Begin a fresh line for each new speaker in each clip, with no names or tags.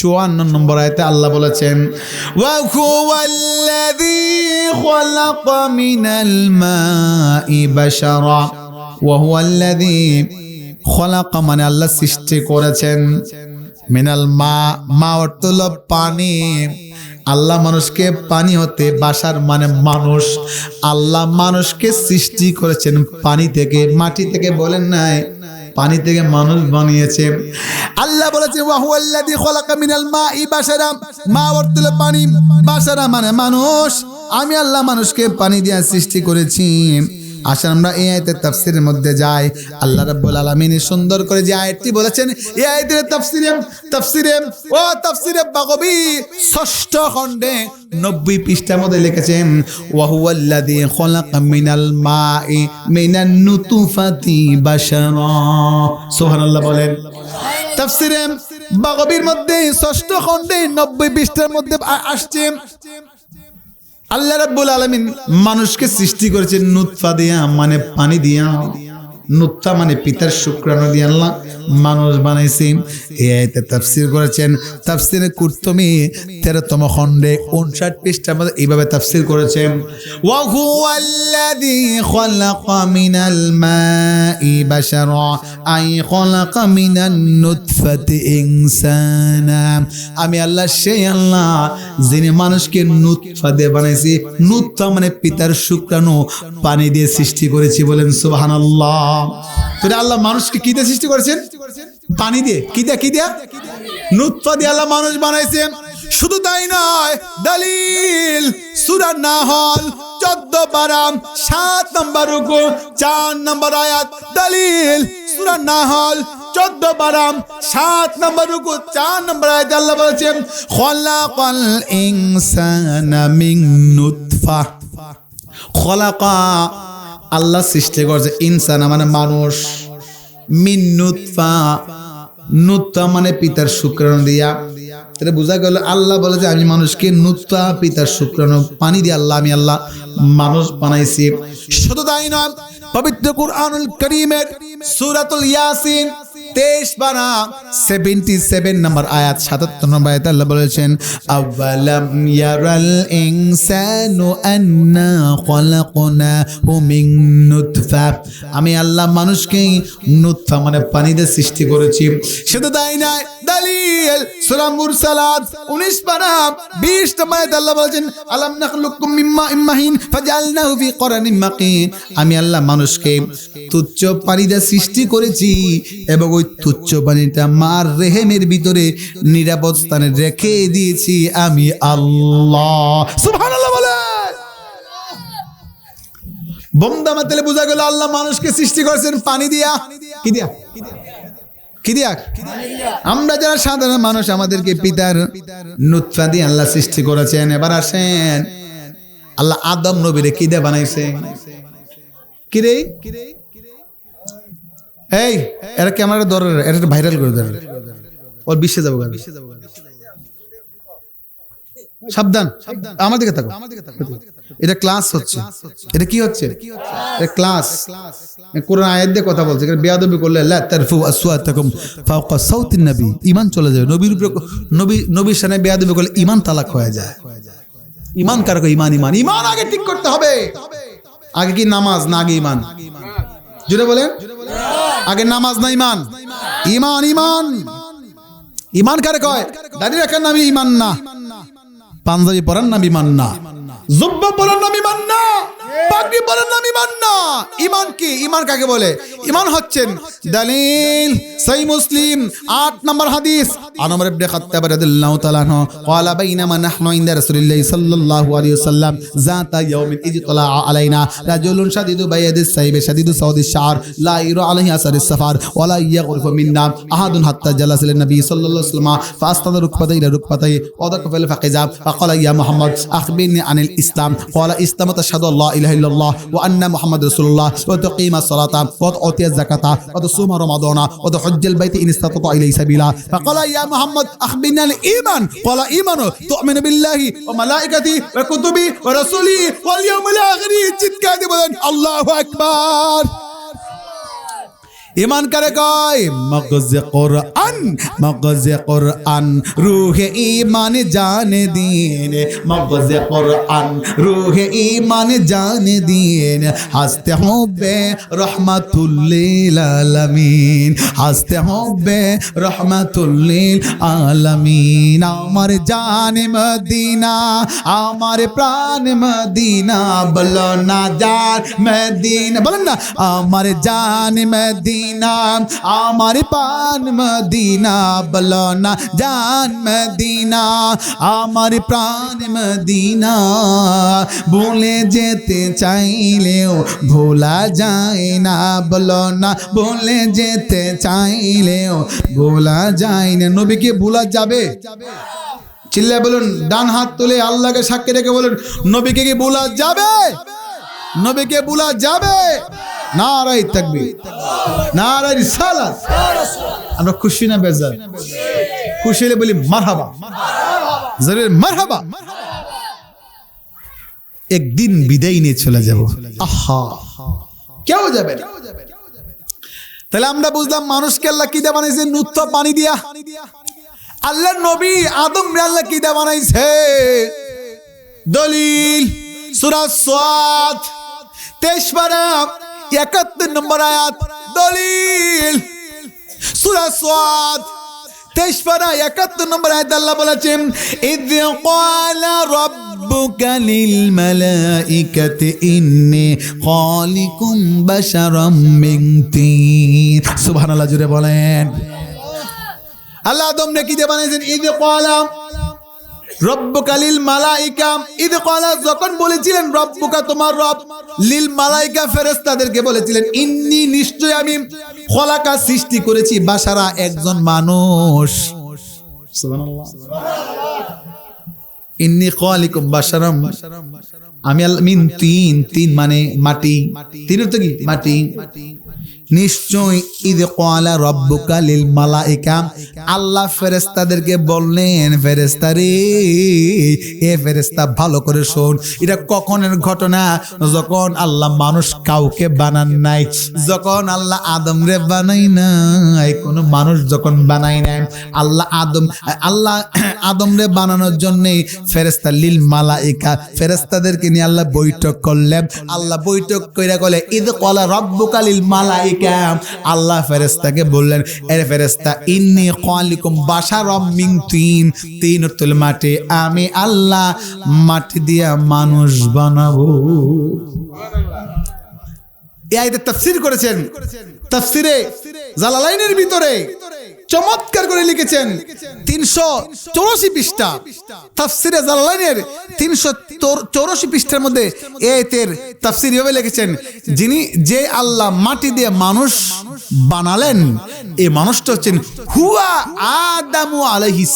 চুয়ান্ন নম্বর আয়তে আল্লাহ বলেছেন وَهُوَ الَّذِي خَلَقَ مِنَ الْمَاءِ بَشَرًا وَهُوَ الَّذِي খলাকা মানে আল্লাহ সৃষ্টি করেছেন মিনাল মা মা অর্থ হলো পানি আল্লাহ মানুষকে পানি হতে বাসার মানে মানুষ আল্লাহ মানুষকে সৃষ্টি করেছেন পানি থেকে মাটি থেকে বলেন নাই পানি থেকে মানুষ বানিয়েছে। আল্লাহ বলেছে মা পানি মানে মানুষ। আমি আল্লাহ মানুষকে পানি দিয়ে সৃষ্টি করেছি। আসেন আমরা এই আয়াতের তাফসিরের মধ্যে যাই। আল্লাহ রাব্বুল আলামিন সুন্দর করে যে আয়াতটি বলেছেন, এই আয়াতের তাফসিরে তাফসিরে, ও তাফসিরে বাগবি ষষ্ঠ খণ্ডে 90 পৃষ্ঠার মধ্যে লিখেছেন, ওয়া হুয়াল্লাযী খলাকা মিনাল মাই মিনান নুতুফাতি বাশারা। সুবহানাল্লাহ বলেন। তাফসিরে বাগবির মধ্যে ষষ্ঠ খণ্ডে 90 পৃষ্ঠার মধ্যে আসছে আল্লাহ রাব্বুল আলামিন মানুষকে সৃষ্টি করেছেন নুৎফা দিয়া মানে পানি দিয়া। নুতফা মানে পিতার শুক্রাণু দিয়ে আল্লাহ মানুষ বানাইছে। এই আয়াতে তাফসীর করেছেন। তাফসীরে কুর্তুমি 13তম খণ্ডে 59 পৃষ্ঠার মধ্যে এইভাবে তাফসীর করেছেন। আমি আল্লাহ সেই আল্লাহ যিনি মানুষকে নুতফা দিয়ে বানাইছি। নুতফা মানে পিতার শুক্রাণু পানি দিয়ে সৃষ্টি করেছি বলেন সুবহানাল্লাহ। তোরে আল্লাহ মানুষকে কি দিয়ে সৃষ্টি করেছেন? পানি দিয়ে। কি দিয়া কি দিয়া? নুতফা দিয়ে আল্লাহ মানুষ বানাইছে শুধু তাই নয়, দলিল, সুরা নাহল, চোদ্দ বারাম, সাত নম্বর রুকু, চার নম্বর আয়াত, দলিল, সুরা নাহল, চোদ্দ বারাম, সাত নম্বর রুকু, চার নম্বর আয়াত আল্লাহ বলেছেন, খলাকাল ইনসানা মিন নুতফা। খলাকা আল্লাহ সৃষ্টি করছে ইনসানা মানে মানুষ। মিন মানে পিতার শুক্রাণু দিয়া। তাহলে বোঝা গেল আল্লাহ বলে যে আমি মানুষকে নুতা পিতার শুক্রাণু, পানি দিয়ে আল্লাহ, আমি আল্লাহ মানুষ বানাইছি। শুধু তাই নয়, পবিত্র কুরআনুল করিমের সূরাতুল ইয়াসিন তেইশ বারা সেভেন্টি সেভেন নম্বর আয়াত, সাতাত্তর নম্বর আয়াত আল্লাহ বলেছেন, আওয়ালাম ইয়ারাল ইনসানু আন্না খলাকনাহু মিন নুতফা। আমি আল্লাহ মানুষকে নুতফা মানে পানি দিয়ে সৃষ্টি করেছি। শুধু তাই নয় দালিল, সূরা মুরসালাত 19 পারা 20 নম্বর আয়াত আল্লাহ বলেছেন, আলাম নাখলুকুম মিম্মা ইম্মাহিন ফাজআলনাহু ফি করানিম মাকিন। আমি আল্লাহ মানুষকে তুচ্ছ পানি দিয়ে সৃষ্টি করেছি এবং ওই তুচ্ছ পানিটা মার রেহেমের ভিতরে নিরাপদ স্থানে রেখে দিয়েছি আমি আল্লাহ। সুবহানাল্লাহ বলে বন্দা মাতালে বোঝা গেল আল্লাহ মানুষকে সৃষ্টি করেছেন পানি দিয়া। কি দিয়া? আমরা যারা সাধারণ মানুষ, আমাদেরকে পিতার নুৎফা দিয়ে আল্লাহ সৃষ্টি করেছেন। এবার আসেন, আল্লাহ আদম নবীরে কি দিয়ে বানাইছে? কিরে এই এটা ক্যামেরা ধরে? এটা ভাইরাল করে ধরে। ওর বিশ্বে যাব গান। সাবধান। আমার দিকে থাকো এটা ক্লাস হচ্ছে। এটা কি হচ্ছে? ক্লাস কোরআন আয়াত দিয়ে কথা বলছে। বেয়াদবি করলে লা তারফু আসওয়াতাকুম ফাওকা সাউতিন নবী। ঈমান চলে যাবে। নবীর উপরে নবী নবীর সামনে বেয়াদবি করলে ঈমান তালাক হয়ে যায়। ঈমান কার কো ঈমান ঈমান? ঈমান আগে ঠিক করতে হবে। আগে কি নামাজ না আগে ঈমান? জুড়ে বলেন। আগে নামাজ না ঈমান? ঈমান ঈমান। ঈমান কারে কয় দাঁড়িয়ে রাখার নামই ঈমান না। পাঞ্জাবি পরার নাম ইমান না জুব্বা পরার নাম ইমান না পাগড়ি বলার নাম ইমান না। ইমান কি? ইমান কাকে বলে? ইমান হচ্ছেন সেই মুসলিম, আট নম্বর হাদিস। আনমর ইবনে খাত্তাব রাদিয়াল্লাহু তাআলা আনহু ক্বালা বাইনামা নাহনু ইনদা সাল্লাল্লাহু আলাইহি ওয়াসাল্লাম যাতা ইয়াউমিন ইজতলা আলাইনা রাজুলুন শাদিদু সাইবে শাদিদু লা ইরা আলাইহি আসারিস সাফার ইয়াগরিফু মিন্না আহাদুন হাত্তা জালাসিল নবী সাল্লাল্লাহু আলাইহি ওয়াসাল্লাম ফাস্তাদ রুকবাতাই ইলা রুকবাতাই ওয়াদাকা ফিল ফাকিজা ফাকালা ইয়া মুহাম্মদ, আখবিরনি আনিল ইসলাম ক্বালা ইসলামা তাশহাদু আল্লাহ ইলাহা ইল্লাল্লাহ ওয়া আন্না মুহাম্মাদুর রাসূলুল্লাহ ওয়া তুকিমা সালাতা ওয়া তুতিয়া যাকাতা ওয়া তুসুমা রমাদানা ওয়া তুহজ্জাল বাইত ইন ইসতাতা ইলাইহি সাবিলা। ফাকালা ইয়া মুহাম্মদ আখবিরনা আল ঈমান ক্বালা ঈমানু তুমিনু বিল্লাহি ওয়া মালাইকাতি ওয়া কুতুবি ওয়া রাসূলি ওয়াল ইয়াউমিল আখির। চিৎকার দিয়ে বলেন, আল্লাহু আকবার। ইমান করে কয়? মগজে কোরআন মগজে কোরআন, রুহে ইমান জানে দিন। মগজে কোরআন, রুহে ইমান জানে দিন। হাসতে হবে রহমাতুল্লিল আলামিন। হাসতে হবে রহমাতুল্লিল আলামিন। আমার জান মদিনা, আমার প্রাণ মদিনা। বলো না জান মদিনা, বলেন না, আমার জান মদিনা। আমার প্রাণ মদিনা, বলো না জান মদিনা, আমার প্রাণ মদিনা। ভুলে যেতে চাইলেও ভোলা যায় না, বলো না ভুলে যেতে চাইলেও ভোলা যায় না। নবীকে ভোলা যাবে? চিল্লায় বলুন, ডান হাত তুলে আল্লাহকে সাক্ষী রেখে বলুন, নবীকে কি ভোলা যাবে? নবীকে ভোলা যাবে? নারাই থাকবে নারাই রিসালাত। আমরা খুশি না বেজার? খুশি হলে বলি মারহাবা। জরুর মারহাবা। একদিন বিদায় নিয়ে চলে যাব। আহা। কেউ যাবে না। তাহলে আমরা বুঝলাম মানুষকে আল্লাহ কি দিয়ে বানাইছে? নুত্ত পানি দিয়া। আল্লাহ নবী আদম আল্লাহ কি দিয়ে বানাইছে? দলিল, সূরা সাদ তেইশ পারা একাত্তর নম্বর আয়াত, দলিল। সূরা সাদ একাত্তর নম্বর আয়াত আল্লাহ বলেছেন, ইদ ক্বালা রাব্বুকা লিল মালাইকাতি, ইন্নী খালিকুম বাশারাম মিন তিন। সুবহানাল্লাহ জুড়ে বলেন। আল্লাহ আদম রে কি দিয়ে বানাইছেন? রব্বুকা লিল মালাইকা। ঈদ কলা যখন বলেছিলেন, রব্বুকা তোমার রব লিল মালাইকা ফেরেশতাদেরকে বলেছিলেন, ইন্নি নিশ্চয় আমি খলাকা সৃষ্টি করেছি বাসারা একজন মানুষ। ইন্নি খালিকুম বাশারাম আমি মিন তিন তিন মানে মাটি। তিন তো কি? মাটি। নিশ্চয় ঈদ কলা রব্বুকা লিল মালাইকা। আল্লাহ ফেরেস্তাদেরকে বললেন ফেরেস্তা রে এ ফেরেস্তা ভালো করে শোন। এটা কখনের ঘটনা? যখন আল্লাহ মানুষ কাউকে বানান নাই, যখন আল্লাহ আদম রে বানাই নাই, কোন মানুষ যখন বানাই নাই, আল্লাহ আদম আল্লাহ আদম রে বানানোর জন্যে ফেরেস্তা লিল মালাইকা ফেরেস্তাদেরকে নিয়ে আল্লাহ বৈঠক করলেন। আল্লাহ বৈঠক কইরা কলে ঈদ কলা রব্বুকা মালাইকা। আল্লাহ ফেরেস্তাকে বললেন এর ফেরেস্তা ইন্নি খালিকুম বাশারাম মিন তিন। তিন তুল মাটি। আমি আল্লাহ মাটি দিয়া মানুষ বানাবো। এই আয়াতের তাফসীর করেছেন। তাফসীরে জালালাইনের ভিতরে চমৎকার করে লিখেছেন তিনশো চৌরাশি পৃষ্ঠা। তাফসিরে জালালাইনের তিনশো চৌরাশি পৃষ্ঠার মধ্যে এতের তাফসির এভাবে লিখেছেন, যিনি যে আল্লাহ মাটি দিয়ে মানুষ বানালেন এই মানুষটা হচ্ছেন হুয়া আদামু আলাইহিস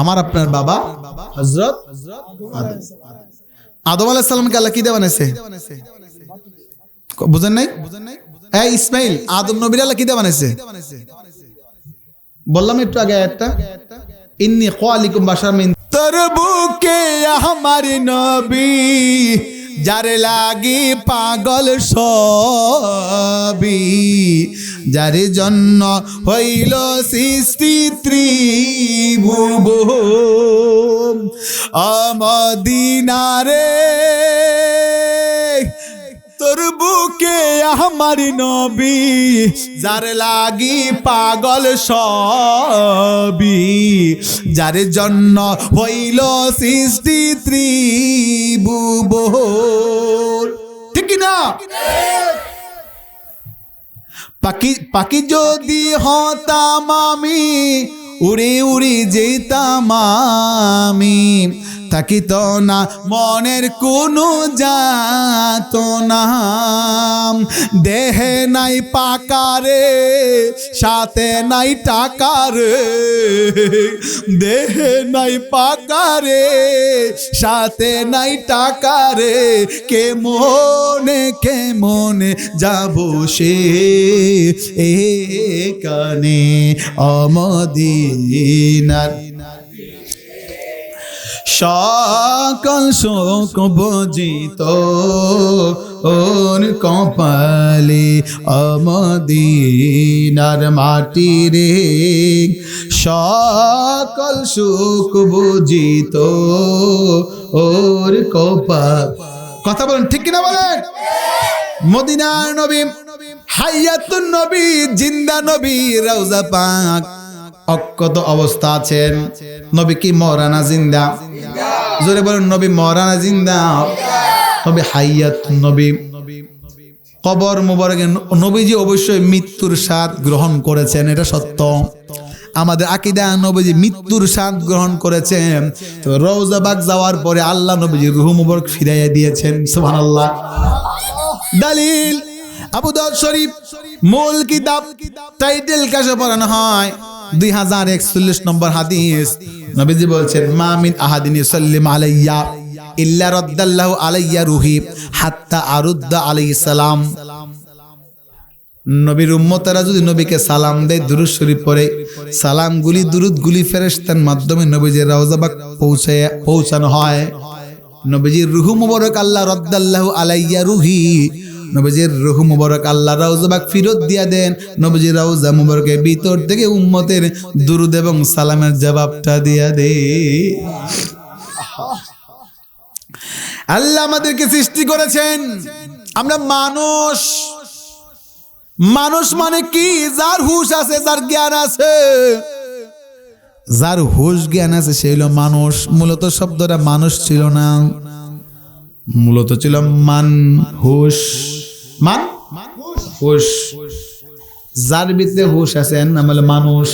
আমার আপনার বাবা হজরত আদম আলাইহিস সালামকে আল্লাহ কি দিয়ে বানাইছে? বুঝেন নাই? হ্যাঁ ইসমাইল, আদম নবীর আল্লাহ কি দিয়ে বানাইছে বললাম একটু আগে একটা ইন্নি খালিকুম বাশার মিন তোর বুকে আমার নবী, যার লাগি পাগল সবি যার জন্য হইল সৃষ্টি ত্রিভুব আমদিনারে আমার নবী, যার লাগি পাগল সবি যার জন্য হইল সৃষ্টি ত্রিভুব ঠিক না পাখি পাখি যদি হতাম আমি, উড়ে উড়ে যেতাম আমি থাকিত না, মনের কোনো যাত না। দেহে নাই পাকারে সাথে নাই টাকারে দেহে নাই পাকারে সাথে নাই টাকারে কে মনে কে মনে যাব সে এ কানে? অমদিনার সকল শোক বুঝিত ওর কপালে অমদিনার মাটি রে। সকল সুখ বুঝিত ওর কপাল। কথা বলেন, ঠিক কিনা বলেন? মদিনার নবী হাইয়াতুন নবী, জিন্দা নবী, রওজা পাক। অক্ষত অবস্থা আছেন। নবী কি মরানা জিন্দা? জোরে বলেন, নবী মরানা জিন্দা? নবী হাইয়াত নবী। কবর মুবারকে নবীজি অবশ্যই মৃত্যুর স্বাদ গ্রহণ করেছেন, এটা সত্য। আমাদের আকিদা, নবীজি মৃত্যুর স্বাদ গ্রহণ করেছেন। তো রওজাবাগ যাওয়ার পরে আল্লাহ নবীজি রুহু মুবারক ফিরাইয়া দিয়েছেন, সুবহানাল্লাহ। দালিল, আবু দাউদ শরীফ, মূল কিতাব, টাইটেল কাছে পড়ানো হয়। দুই হাজার একচল্লিশ নম্বর হাদিস। নবীজি বলছেন মামিন আহাদিন সাল্লিম আলাইয়া ইল্লা রদ্দাল্লাহু আলাইয়া রুহি হাত্তা আরুদ্দা আলাইহিস সালাম। নবীর যদি নবীকে সালাম দেয়, দুরুদ শরীফ পড়ে, সালামগুলি, দুরুদগুলি মাধ্যমে নবীজির রওজাবাক পৌঁছে, পৌঁছানো হয়। নবীজির রুহু মুবারক আল্লাহ রদ্দাল্লাহু আলাইয়া রুহি নবীজির রুহু মুবারক আল্লাহ রওজাবাক ফিরত দিয়া দেন। নবীজির রওজা মুবারকের ভিতর থেকে উম্মতের দুরুদ এবং সালামের জবাবটা দিয়া দে আল্লাহ আমাদেরকে সৃষ্টি করেছেন। আমরা মানুষ। মানুষ মানে কি? যার হুশ আছে, যার জ্ঞান আছে। যার হুশ জ্ঞান আছে, সে হলো মানুষ। মূলত শব্দটা মানুষ ছিল না। মূলত ছিল মান হুশ মান? যার ভিতরে হুশ আছেন আমরা মানুষ।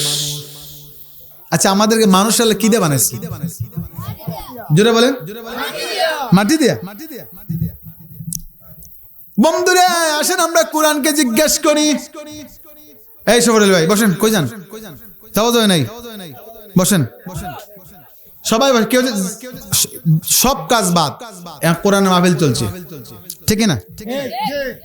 আচ্ছা আমাদেরকে মানুষ হলে কি দিয়ে বানাইছে? জোরে বলেন। মাটি দিয়া? বন্ধুরে, আসেন, আমরা কোরআনকে জিজ্ঞেস করি। এই সফরুল ভাই, বসেন, কই যান? যাওয়া যাবে নাই। বসেন। সবাই কেউ সব কাজ বাদ। কোরআন মাহফিল চলছে। ঠিক না?